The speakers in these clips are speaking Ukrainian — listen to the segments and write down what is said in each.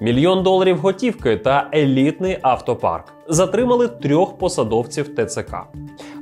мільйон доларів готівки та елітний автопарк. Затримали трьох посадовців ТЦК.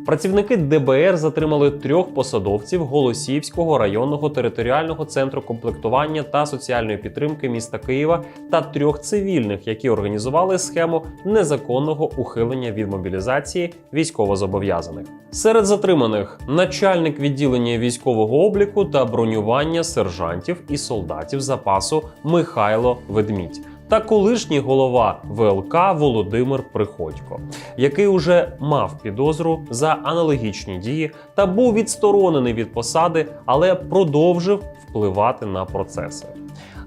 Працівники ДБР затримали трьох посадовців Голосіївського районного територіального центру комплектування та соціальної підтримки міста Києва та трьох цивільних, які організували схему незаконного ухилення від мобілізації військовозобов'язаних. Серед затриманих начальник відділення військового обліку та бронювання сержантів і солдатів запасу Михайло Ведмідь. Та колишній голова ВЛК Володимир Приходько, який уже мав підозру за аналогічні дії та був відсторонений від посади, але продовжив впливати на процеси.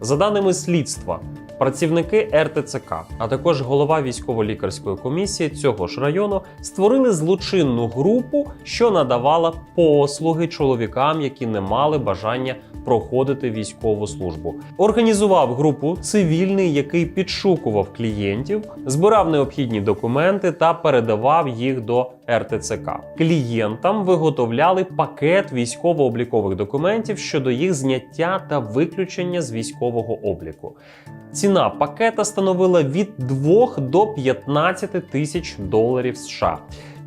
За даними слідства, працівники РТЦК, а також голова військово-лікарської комісії цього ж району створили злочинну групу, що надавала послуги чоловікам, які не мали бажання проходити військову службу. Організував групу цивільний, який підшукував клієнтів, збирав необхідні документи та передавав їх до РТЦК. Клієнтам виготовляли пакет військово-облікових документів щодо їх зняття та виключення з військового обліку. Ціна пакета становила від 2 до 15 тисяч доларів США.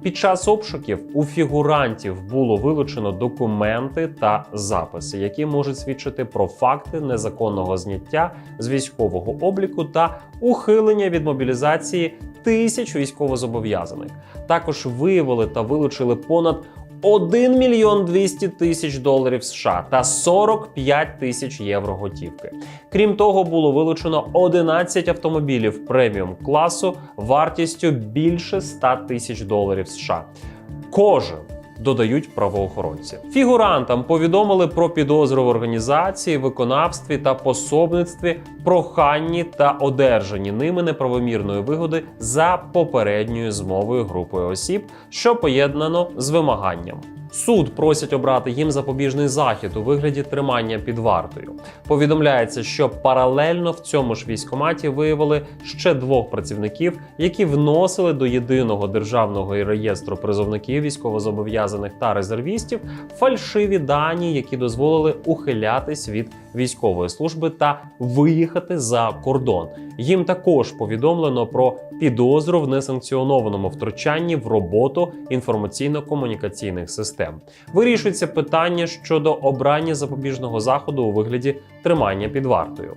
Під час обшуків у фігурантів було вилучено документи та записи, які можуть свідчити про факти незаконного зняття з військового обліку та ухилення від мобілізації тисяч військовозобов'язаних. Також виявили та вилучили понад 1 мільйон 200 тисяч доларів США та 45 тисяч євро готівки. Крім того, було вилучено 11 автомобілів преміум класу вартістю більше 100 тисяч доларів США. Кожен додають правоохоронці. Фігурантам повідомили про підозру в організації, виконавстві та пособництві, проханні та одержанні ними неправомірної вигоди за попередньою змовою групою осіб, що поєднано з вимаганням. Суд просять обрати їм запобіжний захід у вигляді тримання під вартою. Повідомляється, що паралельно в цьому ж військкоматі виявили ще двох працівників, які вносили до єдиного державного реєстру призовників військовозобов'язаних та резервістів фальшиві дані, які дозволили ухилятись від військової служби та виїхати за кордон. Їм також повідомлено про підозру в несанкціонованому втручанні в роботу інформаційно-комунікаційних систем. Вирішується питання щодо обрання запобіжного заходу у вигляді тримання під вартою.